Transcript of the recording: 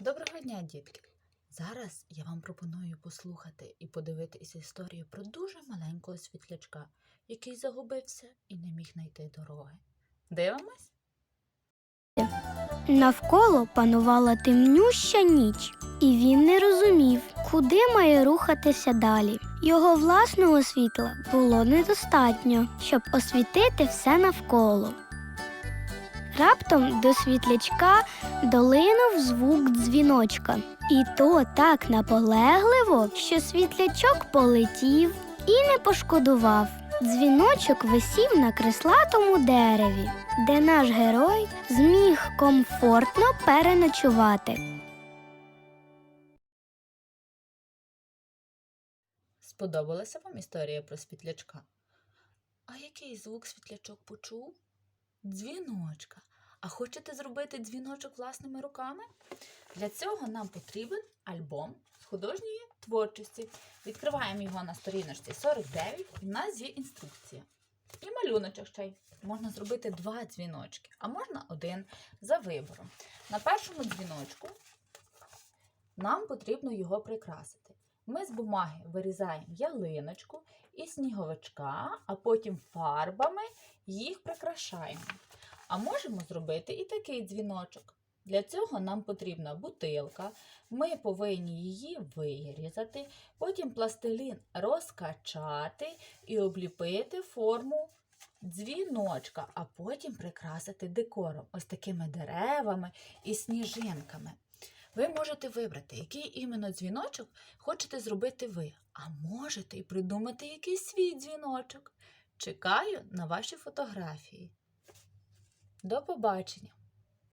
Доброго дня, дітки! Зараз я вам пропоную послухати і подивитися історію про дуже маленького світлячка, який загубився і не міг знайти дороги. Дивимось? Навколо панувала темнюща ніч, і він не розумів, куди має рухатися далі. Його власного світла було недостатньо, щоб освітити все навколо. Раптом до світлячка долинув звук дзвіночка, і то так наполегливо, що світлячок полетів і не пошкодував. Дзвіночок висів на креслатому дереві, де наш герой зміг комфортно переночувати. Сподобалася вам історія про світлячка? А який звук світлячок почув? Дзвіночка. А хочете зробити дзвіночок власними руками? Для цього нам потрібен альбом з художньої творчості. Відкриваємо його на сторіночці 49, і в нас є інструкція. І малюночок ще й. Можна зробити два дзвіночки, а можна один за вибором. На першому дзвіночку нам потрібно його прикрасити. Ми з бумаги вирізаємо ялиночку і сніговичка, а потім фарбами їх прикрашаємо. А можемо зробити і такий дзвіночок. Для цього нам потрібна бутилка. Ми повинні її вирізати, потім пластилін розкачати і обліпити форму дзвіночка, а потім прикрасити декором, ось такими деревами і сніжинками. Ви можете вибрати, який іменно дзвіночок хочете зробити ви, а можете і придумати якийсь свій дзвіночок. Чекаю на ваші фотографії. До побачення!